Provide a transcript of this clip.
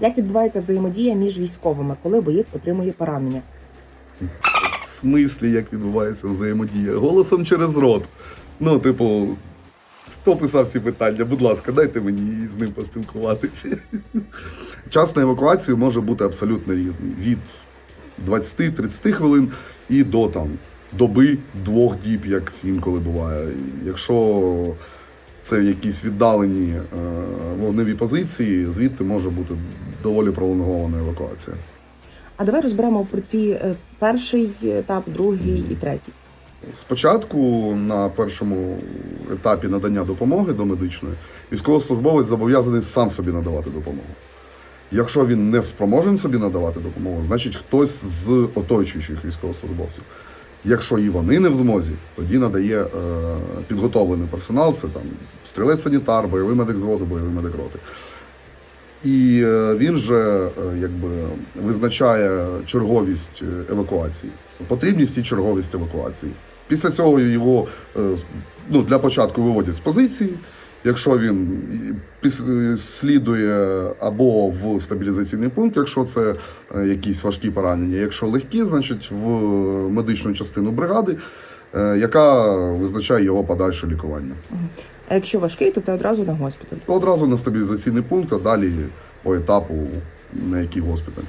Як відбувається взаємодія між військовими, коли боєць отримує поранення? В смислі, як відбувається взаємодія? Голосом через рот. Ну, типу, хто писав ці питання? Будь ласка, дайте мені з ним поспілкуватися. Час на евакуацію може бути абсолютно різний. Від 20-30 хвилин і до там доби двох діб, як інколи буває. Якщо це якісь віддалені е, вогневі позиції, звідти може бути доволі пролонгована евакуація. А давай розберемо про ці е, перший етап, другий і третій. Спочатку на першому етапі надання допомоги до медичної військовослужбовець зобов'язаний сам собі надавати допомогу. Якщо він не спроможен собі надавати допомогу, значить хтось з оточуючих військовослужбовців. Якщо і вони не в змозі, тоді надає е, підготовлений персонал, це там стрілець-санітар, бойовий медик зводу, бойовий медик роти. І е, він же е, якби визначає черговість е, евакуації, потрібність і черговість евакуації. Після цього його ну, для початку виводять з позиції. Якщо він слідує або в стабілізаційний пункт, якщо це якісь важкі поранення, якщо легкі, значить в медичну частину бригади, яка визначає його подальше лікування. А якщо важкий, то це одразу на госпіталь. Одразу на стабілізаційний пункт, а далі по етапу на який госпіталь.